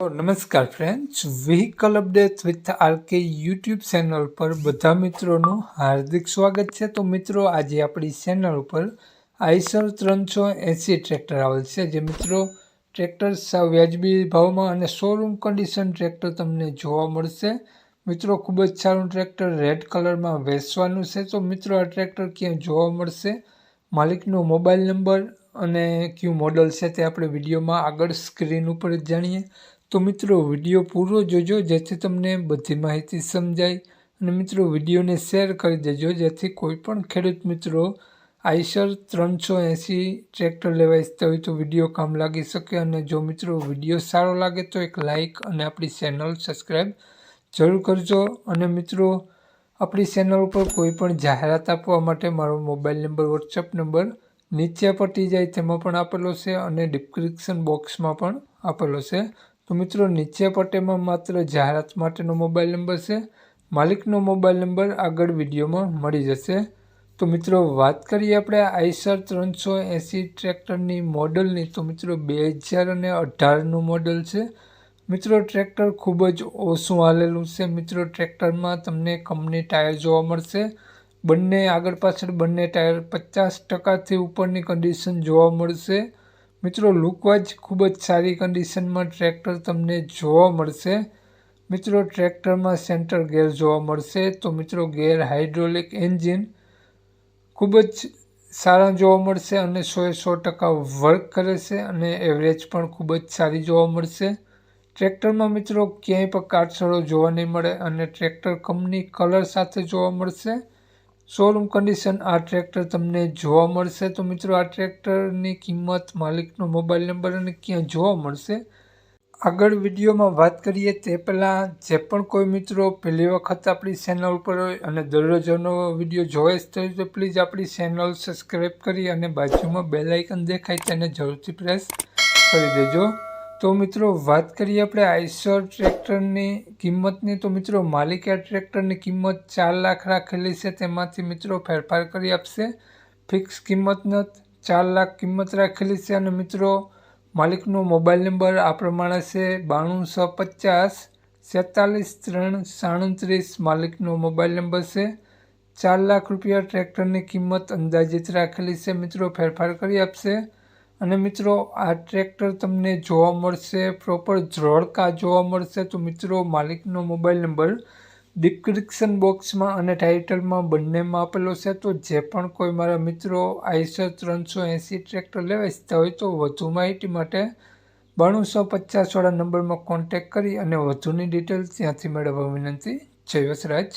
નમસ્કાર friends vehicle update with RK YouTube channel પર બધા મિત્રોનું હાર્દિક સ્વાગત છે. તો મિત્રો, આજે આપણી ચેનલ ઉપર આઈસર ત્રણસો એંસી ટ્રેક્ટર આવેલ છે. જે મિત્રો ટ્રેક્ટર સાવ વ્યાજબી ભાવમાં અને શોરૂમ કન્ડિશન ટ્રેક્ટર તમને જોવા મળશે. મિત્રો, ખૂબ જ સારું ટ્રેક્ટર રેડ કલરમાં વેચવાનું છે. તો મિત્રો, આ ટ્રેક્ટર ક્યાં જોવા મળશે? માલિકનો મોબાઈલ નંબર અને કયું મોડલ છે તે આપણે વિડીયોમાં આગળ સ્ક્રીન ઉપર જ જાણીએ. તો મિત્રો, વીડિયો પૂરો જોજો, જેથી તમને બધી માહિતી સમજાય. અને મિત્રો, વિડીયોને શેર કરી દેજો, જેથી કોઈ પણ ખેડૂત મિત્રો આઈસર ત્રણસો એંસી ટ્રેક્ટર લેવા ઈચ્છતા હોય તો વીડિયો કામ લાગી શકે. અને જો મિત્રો, વીડિયો સારો લાગે તો એક લાઇક અને આપણી ચેનલ સબસ્ક્રાઈબ જરૂર કરજો. અને મિત્રો, આપણી ચેનલ ઉપર કોઈ પણ જાહેરાત આપવા માટે મારો મોબાઈલ નંબર વોટ્સઅપ નંબર નીચે પટી જાય, તેમાં પણ આપેલો છે. અને ડિસ્ક્રિપ્શન બોક્સમાં પણ આપેલો છે. તો મિત્રો, નીચે પટેમાં માત્ર જાહેરાત માટેનો મોબાઈલ નંબર છે. માલિકનો મોબાઈલ નંબર આગળ વિડીયોમાં મળી જશે. તો મિત્રો, વાત કરીએ આપણે આઈસર ત્રણસો એંસી ટ્રેક્ટરની મોડલની. તો મિત્રો બે હજાર અને અઢારનું મોડલ છે. મિત્રો, ટ્રેક્ટર ખૂબ જ ઓછું હાલેલું છે. મિત્રો, ટ્રેક્ટરમાં તમને કંપની ટાયર જોવા મળશે. બંને આગળ પાછળ બંને ટાયર પચાસ ટકાથી ઉપરની કન્ડિશન જોવા મળશે. મિત્રો લુકવાઇઝ ખૂબ જ સારી કન્ડિશનમાં ટ્રેક્ટર તમને જોવા મળશે. મિત્રો ટ્રેક્ટરમાં સેન્ટર ગેર જોવા મળશે. તો મિત્રો ગેર હાઇડ્રોલિક એન્જિન ખૂબ જ સારા જોવા મળશે અને સોએ સો ટકા વર્ક કરે છે અને એવરેજ પણ ખૂબ જ સારી જોવા મળશે. ટ્રેક્ટરમાં મિત્રો, ક્યાંય પણ કાટસળો જોવા નહીં મળે અને ટ્રેક્ટર કંપની કલર સાથે જોવા મળશે. શોરૂમ કન્ડિશન આ ટ્રેક્ટર તમને જોવા મળશે. તો મિત્રો, આ ટ્રેક્ટરની કિંમત, માલિકનો મોબાઈલ નંબર અને ક્યાં જોવા મળશે? આગળ વિડીયોમાં વાત કરીએ તે પહેલાં જે પણ કોઈ મિત્રો પહેલી વખત આપણી ચેનલ ઉપર હોય અને દરરોજનો વીડિયો જોવે જ તો પ્લીઝ આપણી ચેનલ સબસ્ક્રાઈબ કરી અને બાજુમાં બેલાઇકન દેખાય, તેને જરૂરથી પ્રેસ કરી દેજો. તો મિત્રો, વાત કરીએ આપણે આઈસર ટ્રેક્ટરની કિંમતની. તો મિત્રો, માલિકે ટ્રેક્ટરની કિંમત ચાર લાખ રાખેલી છે. તેમાંથી મિત્રો ફેરફાર કરી આપશે. ફિક્સ કિંમત નથી ચાર લાખ કિંમત રાખેલી છે. અને મિત્રો, માલિકનો મોબાઈલ નંબર આ પ્રમાણે છે બાણું સો પચાસ સેતાલીસ ત્રણ સાડત્રીસ. માલિકનો મોબાઈલ નંબર છે ચાર લાખ રૂપિયા. ટ્રેક્ટરની કિંમત અંદાજિત રાખેલી છે. મિત્રો, ફેરફાર કરી આપશે. અને મિત્રો, આ ટ્રેક્ટર તમને જોવા મળશે પ્રોપર ઝોડકા જોવા મળશે. તો મિત્રો, માલિકનો મોબાઈલ નંબર ડિસ્ક્રિપ્શન બોક્સમાં અને ટાઇટલમાં બંનેમાં આપેલો છે. તો જે પણ કોઈ મારા મિત્રો આઈસર ત્રણસો એંસી ટ્રેક્ટર લેવા ઇચ્છતા હોય તો વધુ માહિતી માટે બાણુંસો પચાસવાળા નંબરમાં કોન્ટેક કરી અને વધુની ડિટેલ ત્યાંથી મેળવવા વિનંતી. જય વસરાજ.